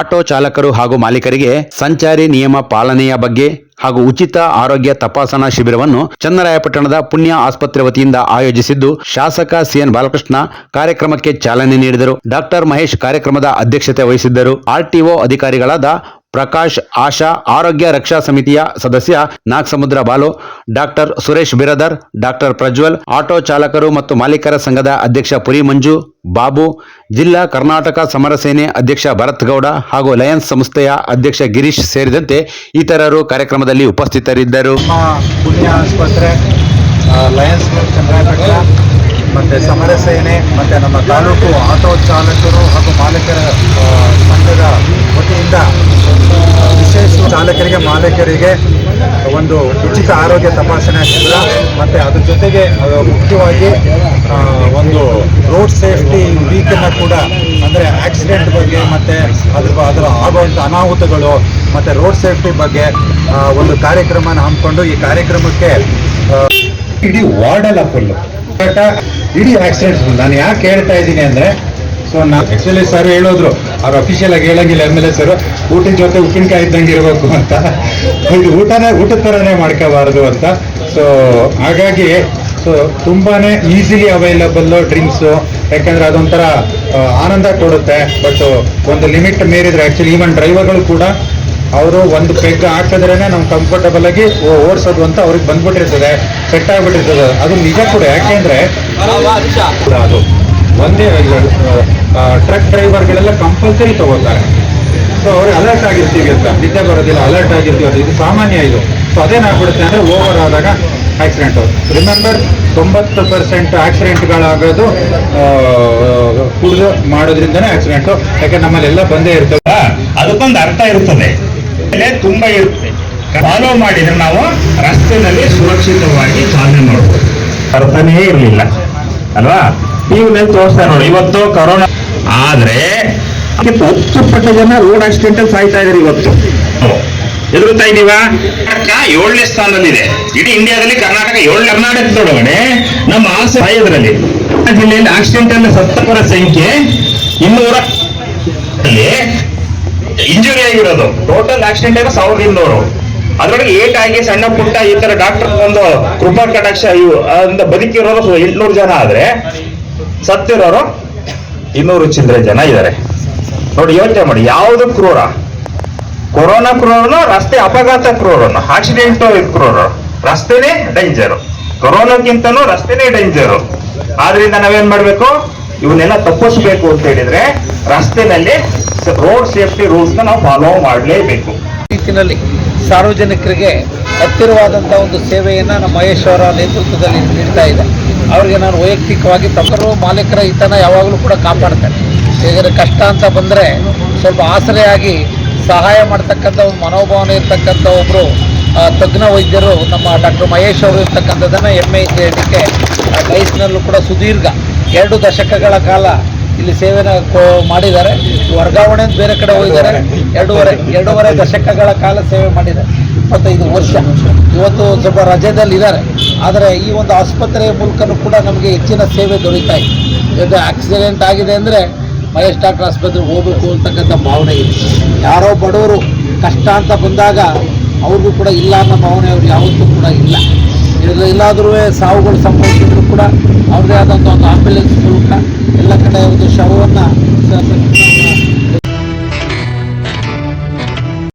Auto ಚಾಲಕರು ಹಾಗೂ ಮಾಲೀಕರಿಗೆ ಸಂಚಾರಿ ನಿಯಮ ಪಾಲನೆಯ ಬಗ್ಗೆ ಹಾಗೂ ಉಚಿತ ಆರೋಗ್ಯ ತಪಾಸಣಾ ಶಿಬಿರವನ್ನು ಚನ್ನರಾಯಪಟ್ಟಣದ ಪುಣ್ಯ ಆಸ್ಪತ್ರೆ ವತಿಯಿಂದ ಆಯೋಜಿಸಿದ್ದು ಶಾಸಕ ಸಿಎನ್ ಬಾಲಕೃಷ್ಣ ಕಾರ್ಯಕ್ರಮಕ್ಕೆ ಚಾಲನೆ ನೀಡಿದರು. ಡಾಕ್ಟರ್ ಮಹೇಶ್ ಕಾರ್ಯಕ್ರಮದ ಅಧ್ಯಕ್ಷತೆ ವಹಿಸಿದ್ದರು. ಆರ್ಟಿಒ ಅಧಿಕಾರಿಗಳಾದ ಪ್ರಕಾಶ್ ಆಶಾ ಆರೋಗ್ಯ ರಕ್ಷಾ ಸಮಿತಿಯ ಸದಸ್ಯ Nagasamudra Balu, doctor Suresh Biradar, doctor Prajwal, auto ಚಾಲಕರು ಮತ್ತು ಮಾಲೀಕರ ಸಂಘದ ಅಧ್ಯಕ್ಷ ಪುರಿ ಮಂಜು, ಬಾಬು, ಜಿಲ್ಲಾ ಕರ್ನಾಟಕ ಸಮರ ಸೇನೆ ಅಧ್ಯಕ್ಷ ಭರತ್ ಗೌಡ ಹಾಗೂ ಲಯನ್ಸ್ ಸಂಸ್ಥೆಯ ಅಧ್ಯಕ್ಷ ಗಿರೀಶ್ ಸೇರಿದಂತೆ ಇತರರು ಕಾರ್ಯಕ್ರಮದಲ್ಲಿ ಉಪಸ್ಥಿತರಿದ್ದರು. ಲಯನ್ಸ್ ಮತ್ತು ಸಮರ ಮತ್ತು ನಮ್ಮ ತಾಲೂಕು ಆಟೋ ಚಾಲಕರು ಹಾಗೂ ಮಾಲೀಕರ ಸಂಘದ ಚಾಲಕರಿಗೆ, ಮಾಲೀಕರಿಗೆ ಒಂದು ಉಚಿತ ಆರೋಗ್ಯ ತಪಾಸಣೆ ಶಿಬಿರ ಮತ್ತು ಅದ್ರ ಜೊತೆಗೆ ಮುಖ್ಯವಾಗಿ ಒಂದು ರೋಡ್ ಸೇಫ್ಟಿ ವೀಕನ್ನು ಕೂಡ, ಅಂದರೆ ಆಕ್ಸಿಡೆಂಟ್ ಬಗ್ಗೆ, ಮತ್ತು ಅದ್ರ ಅದರ ಆಗುವಂಥ ಅನಾಹುತಗಳು, ಮತ್ತು ರೋಡ್ ಸೇಫ್ಟಿ ಬಗ್ಗೆ ಒಂದು ಕಾರ್ಯಕ್ರಮನ ಹಮ್ಮಿಕೊಂಡು ಈ ಕಾರ್ಯಕ್ರಮಕ್ಕೆ ಇಡೀ ವಾರ್ಡಲ್ಲ ಫುಲ್ಲು ಇಡೀ ಆಕ್ಸಿಡೆಂಟ್ಸ್ ನಾನು ಯಾಕೆ ಹೇಳ್ತಾ ಇದ್ದೀನಿ ಅಂದರೆ ಸೊ ನಾ ಆ್ಯಕ್ಚುಲಿ ಸರ್ ಹೇಳಿದ್ರು ಅವ್ರು ಅಫಿಷಿಯಲ್ ಆಗಿ ಹೇಳಂಗಿಲ್ಲ ಎಂ ಎಲ್ ಎ ಸರ್ ಊಟದ ಜೊತೆ ಉಪ್ಪಿನಕಾಯಿ ಇದ್ದಂಗೆ ಇರಬೇಕು ಅಂತ. ಇದು ಊಟನೇ ಊಟದ ಥರನೇ ಮಾಡ್ಕೋಬಾರ್ದು ಅಂತ. ಸೊ ಹಾಗಾಗಿ ಸೊ ತುಂಬಾನೇ ಈಸಿಲಿ ಅವೈಲಬಲ್ಲು ಡ್ರಿಂಕ್ಸು ಯಾಕಂದ್ರೆ ಅದೊಂಥರ ಆನಂದ ಕೊಡುತ್ತೆ. ಬಟ್ ಒಂದು ಲಿಮಿಟ್ ಮೀರಿದ್ರೆ ಆ್ಯಕ್ಚುಲಿ ಈವನ್ ಡ್ರೈವರ್ಗಳು ಕೂಡ ಅವರು ಒಂದು ಪೆಗ್ ಹಾಕಿದ್ರೇ ನಾವು ಕಂಫರ್ಟಬಲ್ ಆಗಿ ಓಡಿಸೋದು ಓಡ್ಸೋದು ಅಂತ ಅವ್ರಿಗೆ ಬಂದ್ಬಿಟ್ಟಿರ್ತದೆ. ಸೆಟ್ ಆಗಿಬಿಟ್ಟಿರ್ತದೆ. ಅದು ನಿಜ ಕೂಡ. ಯಾಕೆಂದ್ರೆ ಅದು. ಒಂದೇ ಟ್ರಕ್ ಡ್ರೈವರ್ಗಳೆಲ್ಲ ಕಂಪಲ್ಸರಿ ತಗೋತಾರೆ. ಸೊ ಅವ್ರಿಗೆ ಅಲರ್ಟ್ ಆಗಿರ್ತೀವಿ ಅಂತ. ನಿದ್ದೆ ಬರೋದಿಲ್ಲ ಅಲರ್ಟ್ ಆಗಿರ್ತೀವಿ ಅದು ಇದು ಸಾಮಾನ್ಯ ಇದು. ಸೊ ಅದೇನಾಗ್ಬಿಡುತ್ತೆ ಅಂದರೆ ಓವರ್ ಆದಾಗ ಆಕ್ಸಿಡೆಂಟ್ ರಿಮೆಂಬರ್ ತೊಂಬತ್ತು ಪರ್ಸೆಂಟ್ ಆಕ್ಸಿಡೆಂಟ್ಗಳಾಗೋದು ಕುಡಿದು ಮಾಡೋದ್ರಿಂದನೇ ಆಕ್ಸಿಡೆಂಟು ಯಾಕೆ ನಮ್ಮಲ್ಲೆಲ್ಲ ಬಂದೇ ಇರ್ತವೆ ಅದಕ್ಕೊಂದು ಅರ್ಥ ಇರ್ತದೆ. ತುಂಬ ತುಂಬಾ ಇರುತ್ತೆ. ಫಾಲೋ ಮಾಡಿದ್ರೆ ನಾವು ರಸ್ತೆಯಲ್ಲಿ ಸುರಕ್ಷಿತವಾಗಿ ಚಾಲನೆ ಮಾಡ್ಬೋದು. ಅರ್ಥನೇ ಇರಲಿಲ್ಲ. ಅಲ್ವಾ? ಟಿವಿನಲ್ಲಿ ತೋರಿಸ್ತಾ ನೋಡಿ ಇವತ್ತು ಕರೋನಾ ಆದ್ರೆ ಹತ್ತು ಪಟ್ಟು ಜನ ರೋಡ್ ಆಕ್ಸಿಡೆಂಟ್ ಅಲ್ಲಿ ಸಾಯ್ತಾ ಇದಾರೆ ಇವತ್ತು. ಎದುರುತ್ತಾ ಇದೀವಾ ಕರ್ನಾಟಕ ಏಳನೇ ಸ್ಥಾನದಲ್ಲಿದೆ. ಇಡೀ ಇಂಡಿಯಾದಲ್ಲಿ ಕರ್ನಾಟಕ ಏಳು ಕರ್ನಾಟಕದೊಳಗಡೆ ನಮ್ಮ ಆಸೆ ಇದರಲ್ಲಿ ಜಿಲ್ಲೆಯಲ್ಲಿ ಆಕ್ಸಿಡೆಂಟ್ ಅಲ್ಲಿ ಸತ್ತವರ ಸಂಖ್ಯೆ ಇನ್ನೂರ ಇಂಜುರಿ ಆಗಿರೋದು. ಟೋಟಲ್ ಆಕ್ಸಿಡೆಂಟ್ ಆಗ ಸಾವಿರದ ಇನ್ನೂರು. ಅದರೊಳಗೆ ಏಟ್ ಆಗಿ ಸಣ್ಣ ಪುಟ್ಟ ಈ ತರ ಡಾಕ್ಟರ್ ಒಂದು ಕೃಪಾ ಕಟಾಕ್ಷ ಬದುಕಿರೋದು ಬದುಕಿರೋರು ಎಂಟ್ನೂರು ಜನ ಆದ್ರೆ ಸತ್ತಿರೋರು ಇನ್ನೂರು ಚಿಲ್ಲರೆ ಜನ ಇದ್ದಾರೆ ನೋಡಿ, ಯೋಚನೆ ಮಾಡಿ, ಯಾವುದು ಕ್ರೂರ? ಕೊರೋನಾ ಕ್ರೂರನ, ರಸ್ತೆ ಅಪಘಾತ ಕ್ರೂರನ ಆಕ್ಸಿಡೆಂಟ್ ಕ್ರೂರ ರಸ್ತೆನೇ ಡೇಂಜರ್ ಕೊರೋನಾಕ್ಕಿಂತನೂ ರಸ್ತೆನೇ ಡೇಂಜರು ಆದ್ರಿಂದ ನಾವೇನ್ ಮಾಡ್ಬೇಕು? ಇವನ್ನೆಲ್ಲ ತಪ್ಪಿಸ್ಬೇಕು ಅಂತ ಹೇಳಿದ್ರೆ ರಸ್ತೆನಲ್ಲಿ ರೋಡ್ ಸೇಫ್ಟಿ ರೂಲ್ಸ್ ನಾವು ಫಾಲೋ ಮಾಡಲೇಬೇಕು. ರೀತಿಯಲ್ಲಿ ಸಾರ್ವಜನಿಕರಿಗೆ ಹತ್ತಿರವಾದಂತಹ ಒಂದು ಸೇವೆಯನ್ನು ನಮ್ಮ ಮಹೇಶ್ವರ ನೇತೃತ್ವದಲ್ಲಿ ನೀಡ್ತಾ ಇದೆ. ಅವರಿಗೆ ನಾನು ವೈಯಕ್ತಿಕವಾಗಿ ತಮ್ಮರು ಮಾಲೀಕರ ಹಿತನ ಯಾವಾಗಲೂ ಕೂಡ ಕಾಪಾಡ್ತಾರೆ ಹೇಗಾದ್ರೆ ಕಷ್ಟ ಅಂತ ಬಂದರೆ ಸ್ವಲ್ಪ ಆಸರೆಯಾಗಿ ಸಹಾಯ ಮಾಡ್ತಕ್ಕಂಥ ಒಂದು ಮನೋಭಾವನೆ ಇರ್ತಕ್ಕಂಥ ಒಬ್ಬರು ತಜ್ಞ ವೈದ್ಯರು ನಮ್ಮ ಡಾಕ್ಟರ್ ಮಹೇಶ್ ಅವರು ಇರ್ತಕ್ಕಂಥದ್ದನ್ನು ಹೆಮ್ಮೆಯಿಂದ ಹೇಳಲಿಕ್ಕೆ ಲೈಫ್ನಲ್ಲೂ ಕೂಡ ಸುದೀರ್ಘ ಎರಡು ದಶಕಗಳ ಕಾಲ ಇಲ್ಲಿ ಸೇವೆನ ಮಾಡಿದ್ದಾರೆ. ವರ್ಗಾವಣೆ ಬೇರೆ ಕಡೆ ಹೋಗಿದ್ದಾರೆ. ಎರಡೂವರೆ ಎರಡೂವರೆ ದಶಕಗಳ ಕಾಲ ಸೇವೆ ಮಾಡಿದ್ದಾರೆ ಇಪ್ಪತ್ತೈದು ವರ್ಷ. ಇವತ್ತು ಸ್ವಲ್ಪ ರಜೆದಲ್ಲಿ ಇದ್ದಾರೆ. ಆದರೆ ಈ ಒಂದು ಆಸ್ಪತ್ರೆಯ ಮೂಲಕನೂ ಕೂಡ ನಮಗೆ ಹೆಚ್ಚಿನ ಸೇವೆ ದೊರೀತಾ ಇದೆ. ಇದು ಆಕ್ಸಿಡೆಂಟ್ ಆಗಿದೆ ಅಂದರೆ ಮಹೇಶ್ ಡಾಕ್ಟರ್ ಆಸ್ಪತ್ರೆಗೆ ಹೋಗಬೇಕು ಅಂತಕ್ಕಂಥ ಭಾವನೆ ಇದೆ. ಯಾರೋ ಬಡವರು ಕಷ್ಟ ಅಂತ ಬಂದಾಗ ಅವ್ರಿಗೂ ಕೂಡ ಇಲ್ಲ ಅನ್ನೋ ಭಾವನೆ ಅವ್ರು ಯಾವತ್ತೂ ಕೂಡ ಇಲ್ಲ. ಇಲ್ಲ ಇಲ್ಲಾದ್ರೂ ಸಾವುಗಳು ಸಂಭವಿಸಿದ್ರು ಕೂಡ ಅವ್ರದೇ ಆದಂಥ ಒಂದು ಆಂಬ್ಯುಲೆನ್ಸ್ ಮೂಲಕ ಎಲ್ಲ ಕಡೆ ಒಂದು ಶವವನ್ನು